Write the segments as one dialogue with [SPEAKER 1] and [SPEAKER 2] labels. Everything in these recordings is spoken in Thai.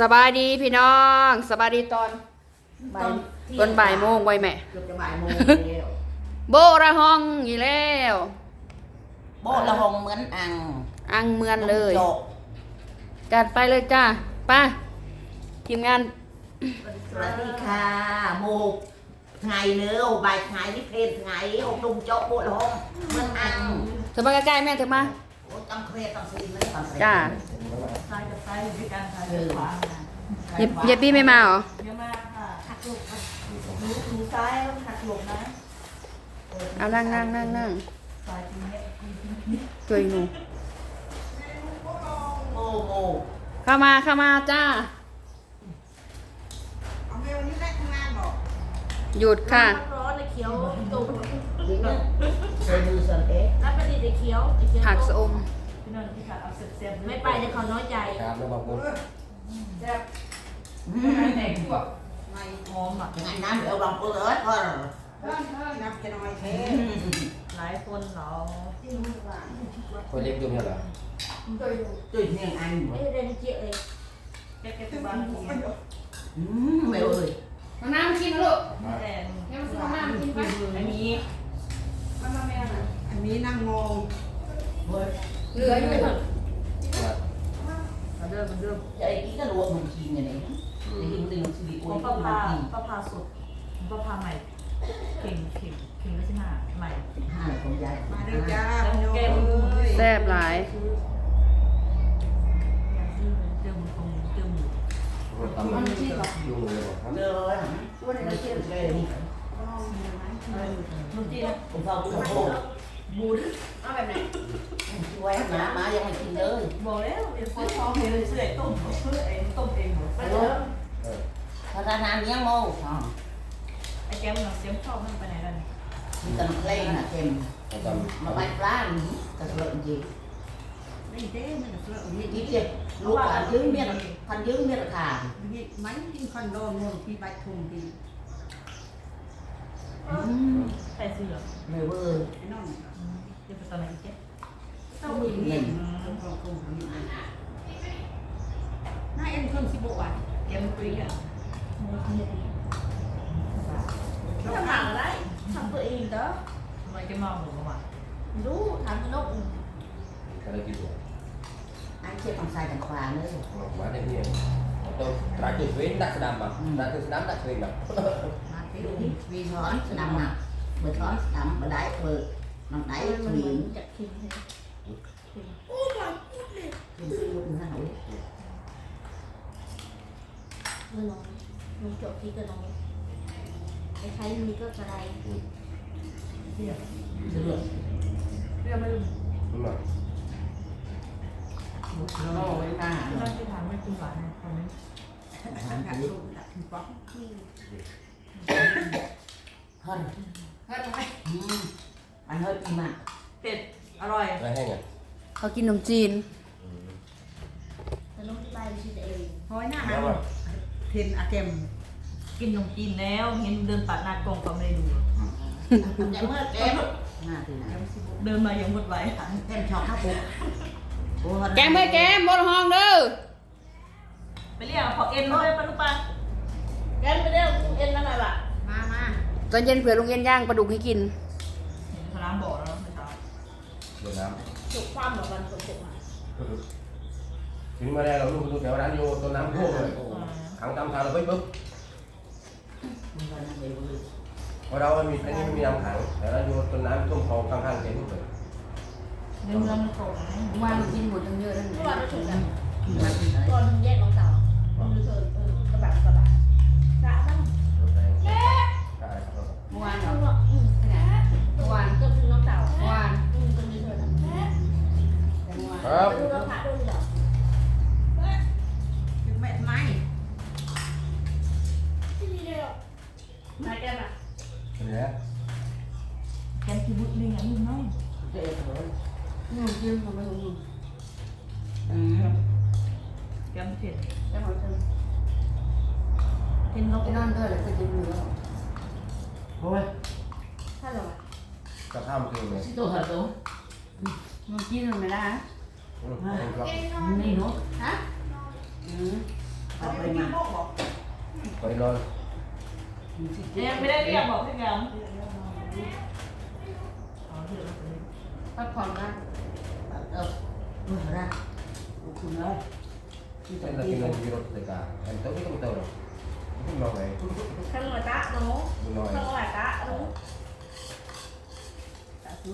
[SPEAKER 1] สบายดีพี่น้องสบายดีตอนบ่ายตอนบ่ายโมงไว้แม่
[SPEAKER 2] เกือบจะบ่ายโมงแล้ว
[SPEAKER 1] โบระห้องอีกแล้ว
[SPEAKER 2] โบละหงเหมือนอัง
[SPEAKER 1] อังเมือนเลย
[SPEAKER 2] โจก
[SPEAKER 1] จัดไปเลยจ้าไป้าทีมงาน
[SPEAKER 2] สวัสดีค่ะโมกไงเนื้อโอบายไงนี่เพลนไงโอตุงโจกโบละหงเหมือนอัง
[SPEAKER 1] เธอมาใกล้ๆแม่เธอมา
[SPEAKER 2] โอ้ต้องเครียดต้องซีนไม่ต้องเสร็จ
[SPEAKER 1] จ้า
[SPEAKER 3] ซ้ายกับซ้ายอยู่ด้วยกันซ้ายกับขวามา
[SPEAKER 1] เยเยปี้ไม่มาเหรอ
[SPEAKER 3] เยอะมากค่ะหักหลบค่ะหนูหนูซ้ายต้องหักหลบนะ
[SPEAKER 1] เอานั่งนั่งนั่งนั่ง
[SPEAKER 3] ซ้ายตรงนี้
[SPEAKER 1] ช่วยหนู
[SPEAKER 2] โมโม
[SPEAKER 1] เข้ามาเข้ามาจ้า
[SPEAKER 4] เอาเมลนี้ได้ทำงานบอก
[SPEAKER 1] หยุดค่ะ
[SPEAKER 5] ร้อนเลยเขียวตุ่ม
[SPEAKER 2] ดีนะเซนูสันเอ๊ะ
[SPEAKER 5] รับประดิษฐ์เลยเขียวไอ้เขียว
[SPEAKER 1] ผักสะอม
[SPEAKER 3] พี่นนท์พี่ขาดเอาเสียบๆ
[SPEAKER 5] ไม่ไปเดี๋ยวเขาน้อยใจ
[SPEAKER 6] ครับแล้วบอกว่า
[SPEAKER 3] แซ่บ
[SPEAKER 2] อืม
[SPEAKER 3] แหน่งพวก
[SPEAKER 4] ไม่
[SPEAKER 3] หอมอะ
[SPEAKER 2] ยังไงน้ำเดี๋ยวลองเปิดก่อน
[SPEAKER 4] เพิ่มเพิ่มนับจะน้อยเท่
[SPEAKER 3] หลายคนเหรอ
[SPEAKER 4] ที่รู้ว่า
[SPEAKER 6] คนเล็กยุ่งเนี่ยเหรอ
[SPEAKER 2] จุดเนียงอัน
[SPEAKER 5] ไม่ได้เรียนเจี๊ยเลย
[SPEAKER 3] แก๊กแก๊กบ้านผม
[SPEAKER 2] อืมไม่เอ้ย
[SPEAKER 1] มาน้ำกินนะลูก
[SPEAKER 3] แต่
[SPEAKER 1] เดี๋ยวมาซื้อมาม่ามากินไป
[SPEAKER 3] อันนี้
[SPEAKER 1] มามาแม่น่ะ
[SPEAKER 4] อันนี้นั่งงง
[SPEAKER 2] เฮ้ย
[SPEAKER 1] เหลืออยู่
[SPEAKER 3] มาเริ่มมาเริ่ม
[SPEAKER 2] ใจกี้ก็รวมมันกินไงเนี่ยนี่มันตีมันสี
[SPEAKER 3] ข
[SPEAKER 2] โอ้
[SPEAKER 3] อง
[SPEAKER 2] ย
[SPEAKER 3] ป้า
[SPEAKER 2] มัน
[SPEAKER 3] พา
[SPEAKER 2] กิน
[SPEAKER 3] ป้าพาสุดป้าพาใหม่เข่งเข่งเข่งไม่ใช่หน้าใหม่
[SPEAKER 2] ห้าคนยาย
[SPEAKER 4] มาเร็วจ้าพี่น้องเอ้ย
[SPEAKER 1] แซ่บหลาย
[SPEAKER 3] เผ
[SPEAKER 2] มเอาผมโอ้
[SPEAKER 3] บูด
[SPEAKER 1] เอาแบบไหน
[SPEAKER 2] ช่วยหมาหมายังไม่กินเลย
[SPEAKER 3] บอกแล้วเดี๋ยวซื้อทองเลยซื้อไอ้ต้มซื้อไอ้ต้มเองหมด
[SPEAKER 2] ไปเลยพระนานยังโม่อ๋อ
[SPEAKER 3] ไอ้แก้มเราเสียงชอบมันไปไหนแล้วเนี่ย
[SPEAKER 2] มีแต่เพลงน่ะเต็ม
[SPEAKER 6] เขาทำ
[SPEAKER 2] มาใบปลาหนีกระเลิดจริง
[SPEAKER 4] นี่เด้มันจะเลิกนี่
[SPEAKER 2] นี่เจ็บลูกพันยื้อเมียพันยื้อเมียขาด
[SPEAKER 4] นี่มันกินคอนโดนงพี่ใบทุ่งพี่
[SPEAKER 3] ใส่เสื้อ
[SPEAKER 2] ไม่เวอร์
[SPEAKER 4] ไอ้น้อง
[SPEAKER 3] เดี๋ยวไปตอนไหนอีกเจ๊
[SPEAKER 4] ต้องมีนี่ต้องคงคงนี่น่าเอ็นเครื่องสิบกว่า
[SPEAKER 3] แกมคุยอะ
[SPEAKER 5] ทำหนังอะไรทำตัวเองเด้อ
[SPEAKER 3] ทำไมแกมาหมูมา
[SPEAKER 5] รู้ถามนก
[SPEAKER 6] ก็เลยกินตัว
[SPEAKER 2] อันเจ็บทางซ้ายทางขวาเลย
[SPEAKER 6] มาเนี่ยนี่ตัวตราจุดเว้นดักสดามอะตราจุดสดามดักเว้นแบบ
[SPEAKER 2] มาที่นี่วีร้อนสนามหนักบิดร้อนสนามบันไดเบิดน้ำได
[SPEAKER 5] มัน
[SPEAKER 2] ห
[SPEAKER 5] เหมื
[SPEAKER 2] ลิ
[SPEAKER 5] อน
[SPEAKER 2] ง
[SPEAKER 5] จะคิงเลย
[SPEAKER 2] นซื้อลูกหน้าหนู
[SPEAKER 5] เมื่อน้องน้องจบที่ก็น้องไอ้ใครมีก็กระไร
[SPEAKER 2] เสื้อ
[SPEAKER 3] เรื่อไม่รู้
[SPEAKER 6] นั่นแหละ
[SPEAKER 2] ลูกโน่ไว้หน้า
[SPEAKER 3] ที่นั่งที่ถามไม่กินหวานคอมเมนต์
[SPEAKER 4] ดักทุ่งดักทุ่งป๊อก
[SPEAKER 2] เฮ้ย
[SPEAKER 1] เฮ้ยทำไม
[SPEAKER 2] อืมอันเฮ้ยปีมาก
[SPEAKER 3] เผ็ด อร่อย
[SPEAKER 6] แล้วแห้งอะ
[SPEAKER 1] เขากินขนมจีน
[SPEAKER 5] แต่น้องที่บ้านชื่อตัวเอง
[SPEAKER 4] หอยหน้าหันเทนอาเกม
[SPEAKER 3] กินขนมจีนแล้วเห็นเดินตัดหน้ากองก็ไม่ได้ดู
[SPEAKER 2] แต่เมื่อแก้มหน้าที่ไหน
[SPEAKER 3] เดินมาอย่างหมดไว
[SPEAKER 2] แก้มชอบข้าวปุ๊บ
[SPEAKER 1] แกมเฮ้ยแกมบนห้องเด้อ
[SPEAKER 3] ไปเรียกพอเอ็นเลยปะลูกปลา
[SPEAKER 5] แกนไปเรียกเอ็นมาหน่อยว่ะ
[SPEAKER 4] มามา
[SPEAKER 1] ตอนเย็นเผื่อลุงเย็นย่างปลาดุกให้กิน
[SPEAKER 3] เห็นเขาล้างบ่อแล้วเมื่อเช้า
[SPEAKER 6] เดี๋ยวน้
[SPEAKER 5] จุกความเหมือนกันคนจุกมาำ
[SPEAKER 6] ทีนี้มาแล้วเราลูกดูแถวร้านโยต้นน้ำท่วมเลยขังตามทางเราไปปุ๊บ
[SPEAKER 2] มันก็นั่งไปเว้ย
[SPEAKER 6] พอเราไม่มีอันนี้ไม่มีน้ำขังแต่ร้านโยต้นน้ำท่วมคลองข้างๆเต็มเลย
[SPEAKER 3] เดินแล้วมันโตนะ
[SPEAKER 1] วานกินหมดทั้งเยอะนั่น
[SPEAKER 5] เมื่อวานเราฉุกกัน
[SPEAKER 2] กินมาที่ไหน
[SPEAKER 5] ตอนแยกน้องสาวมันรู้สึกเออกระบะกระบะกระบ้าง
[SPEAKER 6] รถแรงกล้าครับ
[SPEAKER 1] เมื่อวานเหร
[SPEAKER 5] น้
[SPEAKER 1] อ
[SPEAKER 5] องบอกอืม
[SPEAKER 1] ที่ไหนเมื่อวาน
[SPEAKER 5] ก็คือน้องสาว
[SPEAKER 1] เมื่อวาน
[SPEAKER 5] อืมก็มีเธอนะ
[SPEAKER 1] แต่เมื่อวาน
[SPEAKER 6] ครับ
[SPEAKER 2] จะ
[SPEAKER 1] ข้า
[SPEAKER 6] มคืนเลย
[SPEAKER 2] สิตัวเหรอตัว
[SPEAKER 1] มันกินมันไม่ได้
[SPEAKER 6] อืมครับ
[SPEAKER 2] นี่เนาะ
[SPEAKER 5] ฮะ
[SPEAKER 1] อืม
[SPEAKER 2] ไป
[SPEAKER 6] ไปนอน
[SPEAKER 3] ยังไม่ได้เรียกบอกพี่แกมอ๋อที่เราไป
[SPEAKER 1] พักผ่อนนะ
[SPEAKER 2] เออเมื่อไรคุณเอ้ยที่ตะ
[SPEAKER 6] Saya
[SPEAKER 2] กี้
[SPEAKER 6] lagi nak pergi roti tegak. Yang tahu kita betul. Itu mau main.
[SPEAKER 5] ข้างหน้าตาหนู
[SPEAKER 6] Mau
[SPEAKER 5] ข้างห
[SPEAKER 6] main.
[SPEAKER 5] น้า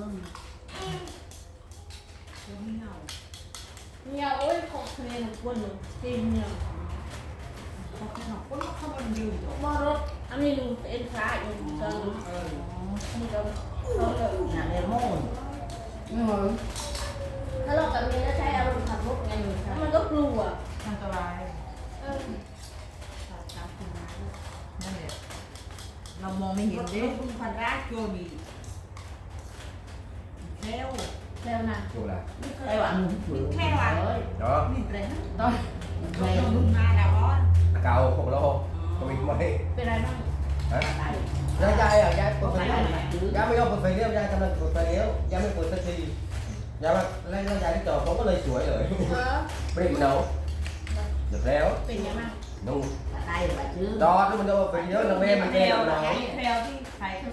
[SPEAKER 5] ตาหนู
[SPEAKER 2] ตะเสื่อม
[SPEAKER 5] เนี่ยโอ้ยของทะเลหนูกวนหนูจริงเนี่ย
[SPEAKER 4] คนเขามันยืน
[SPEAKER 5] มอรถอันนี้หนูเอ็นขาอยู่จังนี่เราเราเลย
[SPEAKER 2] หนังเลมอน
[SPEAKER 1] ไม่เหรอ
[SPEAKER 5] ถ้าเรากับเมียแล้วใช้อารมณ์ขับรถไงแล้วมันก็กลัว
[SPEAKER 3] อันตราย
[SPEAKER 5] เออ
[SPEAKER 3] นั่นแหละเรามองไม่เห็น
[SPEAKER 4] เด้คุณพันรักโจดีแล้ว
[SPEAKER 5] แล้ว นะ
[SPEAKER 6] Chu là.
[SPEAKER 2] ไต้หวันถือ
[SPEAKER 4] แค่วัน
[SPEAKER 6] Đó.
[SPEAKER 4] นี่เลยนะ
[SPEAKER 1] ตอน
[SPEAKER 2] แม่
[SPEAKER 4] เราลุกมาแล้วอ๋อ
[SPEAKER 6] Cào không lo. Có mình mới.
[SPEAKER 5] เป็นไรบ้าง
[SPEAKER 6] Hả?
[SPEAKER 2] ได้
[SPEAKER 6] Ra dai à, dai
[SPEAKER 2] ก็
[SPEAKER 6] ột
[SPEAKER 2] ไป
[SPEAKER 6] phải
[SPEAKER 2] ได้
[SPEAKER 6] liêu.
[SPEAKER 2] มาถือ
[SPEAKER 6] Dai mới ột phải liêu, dai cho mình ột phải liêu. Dai mới ột phải gì. Dai mà lên nó dai đi trò không có lời chuỗi rồi.
[SPEAKER 5] เออ
[SPEAKER 6] Bị nấu. Được léo.
[SPEAKER 5] เป็นยังไง
[SPEAKER 6] Nung.
[SPEAKER 2] ได้มาถือ
[SPEAKER 6] Đó, nó mình đâu phải liêu là mê mà
[SPEAKER 3] แพล
[SPEAKER 6] mê
[SPEAKER 3] ว
[SPEAKER 6] là
[SPEAKER 3] เหรอ
[SPEAKER 6] nó.
[SPEAKER 3] แพลวที่ขายเค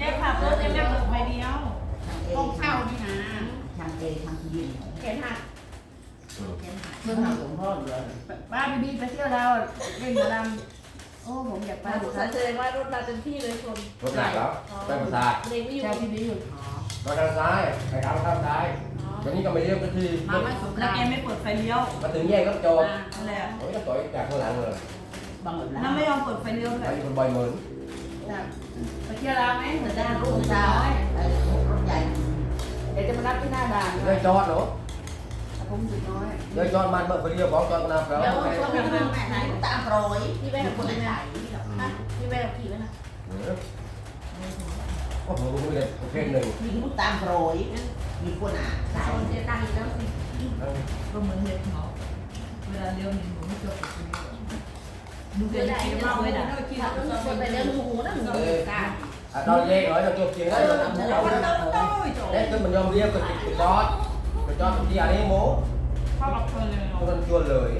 [SPEAKER 3] แกขาดรถ
[SPEAKER 5] เดี
[SPEAKER 3] ยว
[SPEAKER 5] แยก
[SPEAKER 3] จบรถแกไม่เปิดไฟเดียว
[SPEAKER 2] ทางเอ
[SPEAKER 4] ต้องเข้านี่นะ
[SPEAKER 2] ทางเอทางยิน
[SPEAKER 5] แขนหัก
[SPEAKER 2] เพื่อนทาหลวงพ่อเหลือ
[SPEAKER 1] ป้าพี่บีไปเที่ยวเราเล่นหมอลำโอ้ผมอยากไป
[SPEAKER 5] มา
[SPEAKER 1] ดู
[SPEAKER 5] แสดงว่ารถมาเต็มที่เลยชน
[SPEAKER 6] Rốt lạc đó. Đây mà sạc.
[SPEAKER 5] เบรกไม่อยู่
[SPEAKER 1] เจ้าพี่บีอยู่
[SPEAKER 6] Nó sang trái. Phải áo sang trái. Cái นี้ก็ไม่เรียกก็คือ
[SPEAKER 1] มาไม่สงก
[SPEAKER 3] แล้วแกไม่เปิดไฟเลี้ยว
[SPEAKER 6] มาถึงแยกก็จม
[SPEAKER 3] นั่นแหละ
[SPEAKER 6] โอ้ยก็ต่อยจากข้างหลังเลย
[SPEAKER 2] บางหลั
[SPEAKER 3] แล้ว
[SPEAKER 2] ง
[SPEAKER 3] ไม่ยอมเปิดไฟเลี้ยวด้
[SPEAKER 6] ไป
[SPEAKER 3] วย
[SPEAKER 6] คนบ่อยเหมือน
[SPEAKER 1] ไปเที่ยวเราไหมเหมือน
[SPEAKER 2] ด้า
[SPEAKER 1] ด้านน
[SPEAKER 2] รู
[SPEAKER 1] รุ่
[SPEAKER 2] ป
[SPEAKER 1] ง
[SPEAKER 2] สา
[SPEAKER 1] สาวว
[SPEAKER 2] ไอ้รถใหญ่
[SPEAKER 1] เดี๋ยวจะมารับที่หน้าด่าน
[SPEAKER 6] เลย
[SPEAKER 1] น้อย
[SPEAKER 6] เลยจอดมันเปิดไฟเลี้ยวของจอดน้ำแล้ว
[SPEAKER 5] เดี๋ย
[SPEAKER 2] ไหมรอย
[SPEAKER 5] พี่แม่กับ
[SPEAKER 2] คน
[SPEAKER 5] พี่
[SPEAKER 2] ไหน
[SPEAKER 5] แม่พี่แม่กับพี่ไหมนะ
[SPEAKER 6] โอ้โหมึงเลยเห
[SPEAKER 2] มรอย มีคนอะสาย
[SPEAKER 5] เสียตังค์อีกแล้วสิ
[SPEAKER 3] ก็เหมือนเด็กเขาเวลาเลี้ยวหนึ่งผมไม่เจอไฟเลี้ยวดูเด็กเลี้ยวมาเลยนะ
[SPEAKER 5] ถ้าต้องมีคนไปเดินหูนะหนูกล้า
[SPEAKER 6] ตอน แยก nói là chụp chuyện đấy là nằm
[SPEAKER 4] แล้ว
[SPEAKER 6] ngủ
[SPEAKER 4] มัน
[SPEAKER 6] đâu
[SPEAKER 4] ต้องโต้ยโจ
[SPEAKER 6] đấy cứ mình nhom riêng cái cái chót cái chót cái gì đấy bố
[SPEAKER 3] เข้ากับเธอเลยเนาะ
[SPEAKER 6] con chuồn lời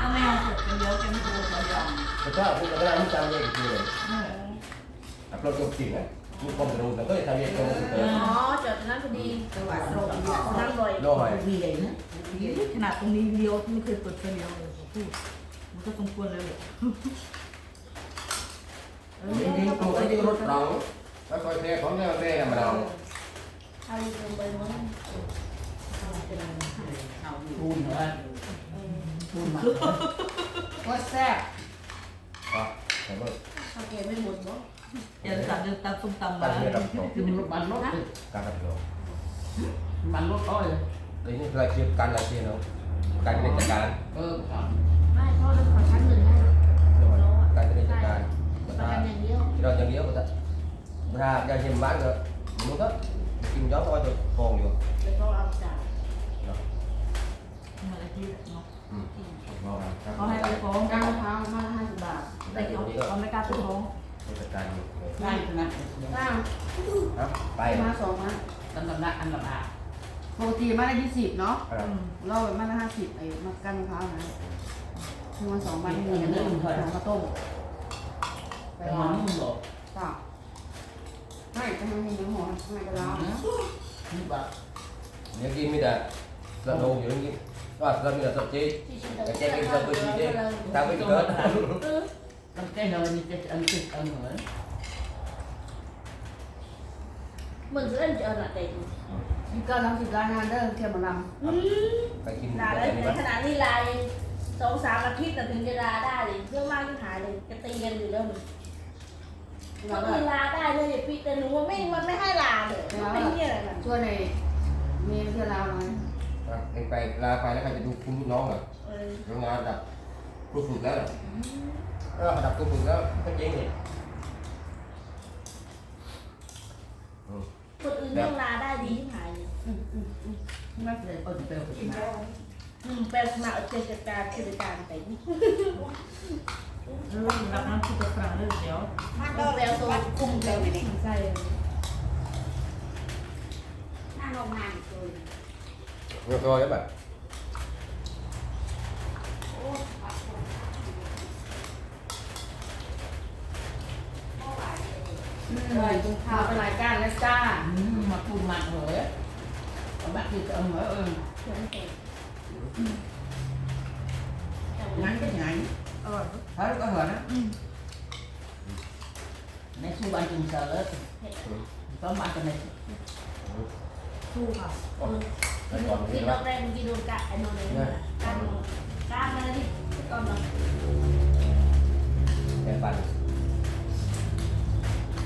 [SPEAKER 3] ถ้าไม่ยอมเปิดไฟเลี้ยวแกไม่เปิดไฟเลี้ยว
[SPEAKER 6] cái chót cũng cái này cũng trăm vậy cái chuồn
[SPEAKER 3] นั่นแหละ
[SPEAKER 6] à lo chụp chuyện đấy nhưng không được là có thể tham gia trong cái
[SPEAKER 5] อ๋อจอดตรงนั้นพอดี
[SPEAKER 2] จังหวัดโรย
[SPEAKER 5] นั่งบ่อย
[SPEAKER 6] rồi
[SPEAKER 2] มีเลยนะ
[SPEAKER 3] ขนาดตรงนี้เลี้ยวไม่เคยเปิดไฟเลี้ยวเลยพูดมันก็สมควรเลย เลย
[SPEAKER 6] đi đi cùng cái đi rút rộng phải coi xe có nghe nghe mà đâu
[SPEAKER 5] เอาลงไปมั้ง
[SPEAKER 2] ทูนเหรอทูนมา
[SPEAKER 1] ก็แซ่บ
[SPEAKER 6] à cảm ơn
[SPEAKER 5] ถ้าแกไม่หมดบ่
[SPEAKER 3] อย่าสั่งเดินตามส้มตำมา
[SPEAKER 6] tặng nghe đập tổ
[SPEAKER 2] คือมันรถบันรถ
[SPEAKER 6] cả đập tổ
[SPEAKER 2] บันรถอ้อย
[SPEAKER 6] đấy như là chuyện can là chuyện đâu can cái này can
[SPEAKER 2] เออ
[SPEAKER 5] ไม่พ่อต้องขอชั้นหนึ่งให้
[SPEAKER 6] rồi can cái này can
[SPEAKER 5] ประกันอย่างเดียว
[SPEAKER 6] thì rồi chẳng yếu người ta ra ra nhìn bán rồi muốn đó kim gió coi được còn nhiều
[SPEAKER 5] แล้วก็เอาจ่าย
[SPEAKER 3] อะไรที่เนาะ
[SPEAKER 6] ừ ngon lắm
[SPEAKER 3] เขาให้ไปฟ้อง
[SPEAKER 1] กางมะพร้าวมาละห้าสิบบาท
[SPEAKER 3] แต่เขาเขาไม่กล้าไปฟ้อง
[SPEAKER 6] cái can nhiều
[SPEAKER 2] ได้ขนาด
[SPEAKER 1] ก้าง
[SPEAKER 6] hả
[SPEAKER 1] ไป
[SPEAKER 6] bay
[SPEAKER 1] มาสองมา
[SPEAKER 2] ตำละอันละบาท
[SPEAKER 1] ปกติมาละยี่สิบเนาะ
[SPEAKER 6] à
[SPEAKER 1] เราไปมาละห้าสิบไอ้มาก้างมะพร้าวนะคือมาสองวันมีอย่างนี้ข้าวต้ม ไป
[SPEAKER 2] แต่
[SPEAKER 1] วา
[SPEAKER 2] มัน
[SPEAKER 1] ง
[SPEAKER 2] นุ่มหรอก
[SPEAKER 1] เปล่าไม่จะให้มีน้ำหอมไม่ก็แล้ว
[SPEAKER 2] นี่แบบ
[SPEAKER 6] nếu kim bây giờ lần đầu nhiều như đó lần bây giờ tập chi
[SPEAKER 5] ที่ชิ้นเดียว
[SPEAKER 6] cái chơi kim tập chi chi tao với cái
[SPEAKER 2] มันแค่เดินนี่จะอันติดอันเหมือน
[SPEAKER 5] เหมือนจะเล่นเจอหน้าเต็ม
[SPEAKER 1] มีเก้าสามสิบรายงานเด้อเที่ยวหมาล
[SPEAKER 6] phải kim
[SPEAKER 5] ลา
[SPEAKER 6] cái
[SPEAKER 5] ได้
[SPEAKER 6] này
[SPEAKER 5] ใน
[SPEAKER 6] bắt
[SPEAKER 5] ขณะนี้ลายสองสามอาทิตย์แต่ถึงจะลาได้เลยเรื่องมากที่หายเลยจะตีกันอยู่แล้วหนูำ ก็
[SPEAKER 1] เราก็
[SPEAKER 5] คือลาได้เลยพี่แต่หนูว่าไม่มันไม่ให้ลาเลยมันเป็นเนี่ยอะไรมัน
[SPEAKER 1] ช่วยในเมียเที่ยวลาวหน่อย
[SPEAKER 6] em phải là phải là phải được phun nó rồi
[SPEAKER 5] เออ
[SPEAKER 6] rồi ngon đặt cô phun đó rồi đặt cô phun đó cái gì vậy
[SPEAKER 5] คนอื่นเรื่องลาได้ดีที่หายเลย
[SPEAKER 2] ไม่เคยเปิดเปลวขึ้นมา
[SPEAKER 5] อืมเป็นมาเอาเจตการเจตการไปเออ
[SPEAKER 3] รับน้ำที่ตัวกลางเรื่อเดียว
[SPEAKER 4] มาก
[SPEAKER 5] แล้วแล้
[SPEAKER 4] ว
[SPEAKER 5] ตัวคุมแล้วไม่ได้ใส่ห
[SPEAKER 4] น่าโรงงานเลย
[SPEAKER 6] Rồi thôi các bạn โอ้อ้ไหว
[SPEAKER 1] เลยข้าวเป็นรายการแล้วจ้า
[SPEAKER 2] มาปูมันเหรอเาบักอเอาเหมอ
[SPEAKER 5] เออร็ งั้
[SPEAKER 2] นก็งั้น
[SPEAKER 3] อร่อย
[SPEAKER 2] เขาก็เหรอนะในสู้บ้านจุงเสร์
[SPEAKER 5] เผ็ด
[SPEAKER 2] ก็มากันใน
[SPEAKER 3] สู้ค่ะ
[SPEAKER 6] ไปก่อน
[SPEAKER 5] กิ
[SPEAKER 6] นี่
[SPEAKER 5] น
[SPEAKER 6] ค
[SPEAKER 5] ร
[SPEAKER 6] รั
[SPEAKER 5] อบแรกกินโดนกะไอ้โดนเลยกันกันมาที่ก่อนเนาะ
[SPEAKER 6] แกปั่น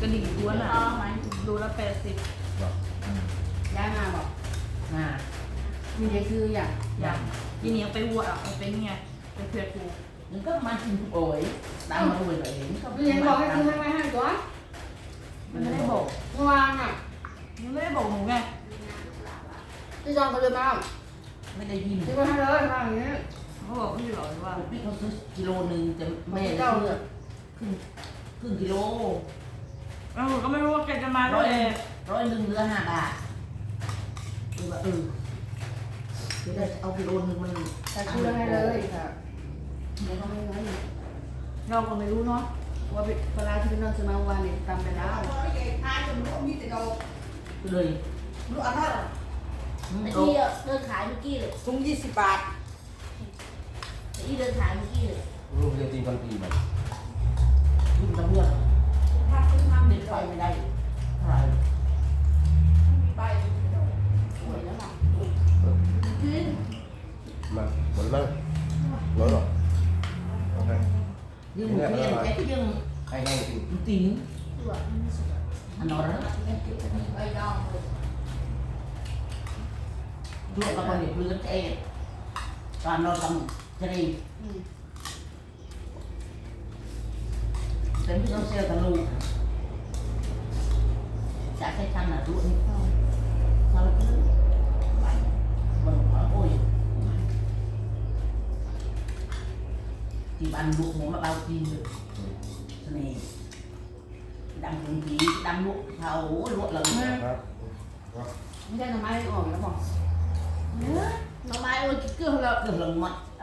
[SPEAKER 3] กระดิ่งด้วน
[SPEAKER 5] ต่
[SPEAKER 3] อะ
[SPEAKER 5] อไหม
[SPEAKER 3] ดูละแปดสิบ
[SPEAKER 1] ย้ายมาบอก
[SPEAKER 2] มา
[SPEAKER 1] มีเด็กคืออย่าง
[SPEAKER 3] อย่างยีเนี้ยไปวัวอะมันเป็นไงไปเพื่อกู
[SPEAKER 2] มันก็มากินโอ้ยตามมาด้วยแบบนี้ก็
[SPEAKER 1] พี่เลี้ยงบอกให้ซื้อให้ไว้ให้ตัว
[SPEAKER 2] มันไม่ได้บอก
[SPEAKER 1] เมื่อวานอะ
[SPEAKER 3] ยังไม่ได้บอกหนูไง
[SPEAKER 1] พี่จองก็เลยมา
[SPEAKER 2] ไม่ได้ยิน
[SPEAKER 1] ซื้อไว้ให้เลยมาอย่างนี้
[SPEAKER 3] เขาบอกไม่หรอกว่า
[SPEAKER 2] พี่เขาซื้อกิโลนึงแต่แม่ซื้อครึ่งครึ่งกิโล
[SPEAKER 3] แล้วหนูก็ไม่รู้ว่าแกจะมาด้
[SPEAKER 2] ร้
[SPEAKER 3] ว
[SPEAKER 2] อย
[SPEAKER 3] ย
[SPEAKER 2] ร้อยหนึ่งเหลือห้าบาทคือว่าเออ จะได้เอากิโลนึงมัน
[SPEAKER 1] แต่ซื้อให้เลยค่ะเดี๋ยวเขาไม่น้อยอยู่
[SPEAKER 3] เราก็ไม่รู้เนาะ
[SPEAKER 1] ว่าเวลาที่น้องซื้อมาวันนี้ตำไปแล้ว
[SPEAKER 2] ก็เลย
[SPEAKER 4] ลูกอันเท่าไหร่
[SPEAKER 2] อืม
[SPEAKER 5] ไอ้
[SPEAKER 2] เอา
[SPEAKER 5] ที่เดินขายเมื่อกี้เลย
[SPEAKER 4] ถุงยี่สิบบาท
[SPEAKER 5] ไอ้ที่เดินขายเมื่อกี้เลย
[SPEAKER 6] ลูกเรียนตีพันปีมัน
[SPEAKER 2] ขึ้นตะเลือก
[SPEAKER 4] ถ้าคุณทำ
[SPEAKER 2] เด็
[SPEAKER 4] เด็
[SPEAKER 2] ด
[SPEAKER 4] ด
[SPEAKER 2] ไฟ
[SPEAKER 4] ไฟ
[SPEAKER 2] ไม่ได้เท่าไหร่
[SPEAKER 4] มีใบ
[SPEAKER 6] มาหมดแล้วร้อยหรอโอเค
[SPEAKER 2] ยืมเพียนแกก็ยัง
[SPEAKER 6] ให้แห้งจริง
[SPEAKER 2] ตีน
[SPEAKER 5] สวย
[SPEAKER 2] ที่บ้านลูกหมูมาเบาจีนเลยสน่ห์ดำถึงผีดำลูกเขาลวดเลย
[SPEAKER 6] ครับ
[SPEAKER 1] ไม่ใช่ทำไมออกแล้วบอก
[SPEAKER 5] หน่อไม้โอ้ยเกลือเลย
[SPEAKER 2] เรื่องลงมัด
[SPEAKER 5] เ